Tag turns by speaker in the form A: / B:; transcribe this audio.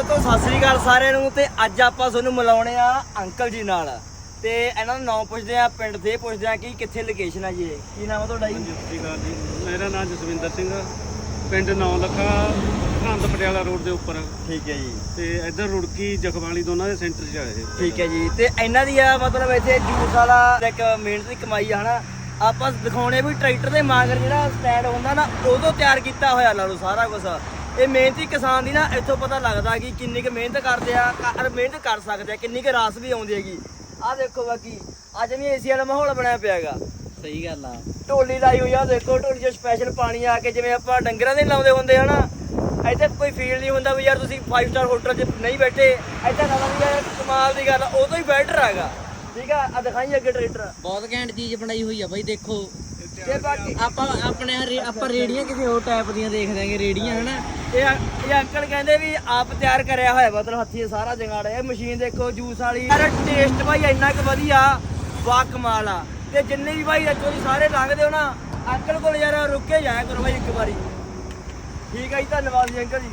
A: ਦੋਸਤੋ ਸਤਿ ਸ੍ਰੀ ਅਕਾਲ ਸਾਰਿਆਂ ਨੂੰ ਤੇ ਅੱਜ ਆਪਾਂ ਤੁਹਾਨੂੰ ਮਿਲਾਉਣੇ ਆ ਅੰਕਲ ਜੀ ਨਾਲ। ਤੇ ਇਹਨਾਂ ਦਾ ਨਾਮ ਪੁੱਛਦੇ ਆ ਪਿੰਡ ਦੇ ਪੁੱਛਦੇ ਆ ਕਿ ਕਿੱਥੇ ਲੋਕੇਸ਼ਨ ਆ ਜੀ ਇਹ? ਕੀ ਨਾਮ ਆ ਤੁਹਾਡਾ ਜੀ?
B: ਸਤਿ ਸ਼੍ਰੀ ਅਕਾਲ ਜੀ। ਮੇਰਾ ਨਾਮ ਜਸਵਿੰਦਰ ਸਿੰਘ ਪਿੰਡ ਨੌ ਲੱਖਾ ਘੰਦ ਪਟਿਆਲਾ ਰੋਡ ਦੇ ਉੱਪਰ।
A: ਠੀਕ ਹੈ ਜੀ।
B: ਤੇ ਇੱਧਰ ਰੁੜਕੀ ਜਖਵਾਲੀ ਦੋਨਾਂ ਦੇ ਸੈਂਟਰ 'ਚ ਆ ਇਹ।
A: ਠੀਕ ਹੈ ਜੀ। ਤੇ ਇਹਨਾਂ ਦੀ ਆ ਮਤਲਬ ਇੱਥੇ ਜੂਸ ਵਾਲਾ ਇੱਕ ਮਿਹਨਤ ਦੀ ਕਮਾਈ ਆ ਹਨਾ? ਆਪਾਂ ਦਿਖਾਉਣੇ ਵੀ ਟਰੈਕਟਰ ਦੇ ਮਾਂਗਰ ਜਿਹੜਾ ਸਟੈਂਡ ਹੁੰਦਾ ਨਾ ਉਦੋਂ ਤਿਆਰ ਕੀਤਾ ਹੋਇਆ ਲਾ ਲਓ ਸਾਰਾ ਕੁਝ ਇਹ ਮਿਹਨਤੀ ਕਿਸਾਨ ਦੀ ਨਾ ਇੱਥੋਂ ਪਤਾ ਲੱਗਦਾ ਕਿ ਕਿੰਨੀ ਕੁ ਮਿਹਨਤ ਕਰਦੇ ਆ ਕਰ ਮਿਹਨਤ ਕਰ ਸਕਦੇ ਆ ਕਿੰਨੀ ਕੁ ਰਾਸ ਵੀ ਆਉਂਦੀ ਹੈਗੀ। ਆਹ ਦੇਖੋ ਬਾਕੀ ਅੱਜ ਵੀ ਏਸੀ ਵਾਲਾ ਮਾਹੌਲ ਬਣਿਆ ਪਿਆਗਾ
C: ਸਹੀ ਗੱਲ ਆ।
A: ਢੋਲੀ ਲਾਈ ਹੋਈ ਆ ਦੇਖੋ ਢੋਲੀ 'ਚ ਸਪੈਸ਼ਲ ਪਾਣੀ ਆ ਕੇ ਜਿਵੇਂ ਆਪਾਂ ਡੰਗਰਾਂ ਦੇ ਲਾਉਂਦੇ ਹੁੰਦੇ ਹਨਾ? ਇੱਥੇ ਕੋਈ ਫੀਲ ਨਹੀਂ ਹੁੰਦਾ ਵੀ ਯਾਰ ਤੁਸੀਂ 5 ਸਟਾਰ ਹੋਟਲ 'ਚ ਨਹੀਂ ਬੈਠੇ। ਇੱਥੇ ਨਾ ਵੀ ਯਾਰ ਕਮਾਲ ਦੀ ਗੱਲ ਉਹ ਤੋਂ ਹੀ ਬੈਟਰ ਹੈਗਾ। ਠੀਕ ਆ? ਆ ਦਿਖਾਈ ਅੱਗੇ ਟਰੈਕਟਰ
C: ਬਹੁਤ ਘੈਂਟ ਚੀਜ਼ ਬਣਾਈ ਹੋਈ ਆ ਬਾਈ ਦੇਖੋ।
A: ਤੇ ਬਾਕੀ
C: ਆਪਾਂ ਆਪਣੇ ਰੇ- ਆਪਾਂ ਰੇੜੀਆਂ ਕਿਸੇ ਹੋਰ ਟਾਈਪ ਦੀਆਂ ਦੇਖ ਦਾਂਗੇ ਰੇੜੀਆਂ, ਹਨਾ?
A: ਇਹ ਇਹ ਅੰਕਲ ਕਹਿੰਦੇ ਵੀ ਆਪ ਤਿਆਰ ਕਰਿਆ ਹੋਇਆ ਮਤਲਬ ਹੱਥੀਂ ਸਾਰਾ ਜਗਾੜ। ਇਹ ਮਸ਼ੀਨ ਦੇਖੋ, ਜੂਸ ਵਾਲੀ। ਯਾਰ ਟੇਸਟ ਭਾਈ ਇੰਨਾ ਕੁ ਵਧੀਆ ਬਾ ਕਮਾਲ ਆ। ਤੇ ਜਿੰਨੇ ਵੀ ਭਾਈ ਇੱਥੋਂ ਦੀ ਸਾਰੇ ਲੰਘਦੇ ਹੋ ਨਾ, ਅੰਕਲ ਕੋਲ ਯਾਰ ਰੁਕ ਜਾਇਆ ਕਰੋ ਭਾਈ ਇੱਕ ਵਾਰੀ। ਠੀਕ ਹੈ ਜੀ, ਧੰਨਵਾਦ ਜੀ, ਅੰਕਲ ਜੀ।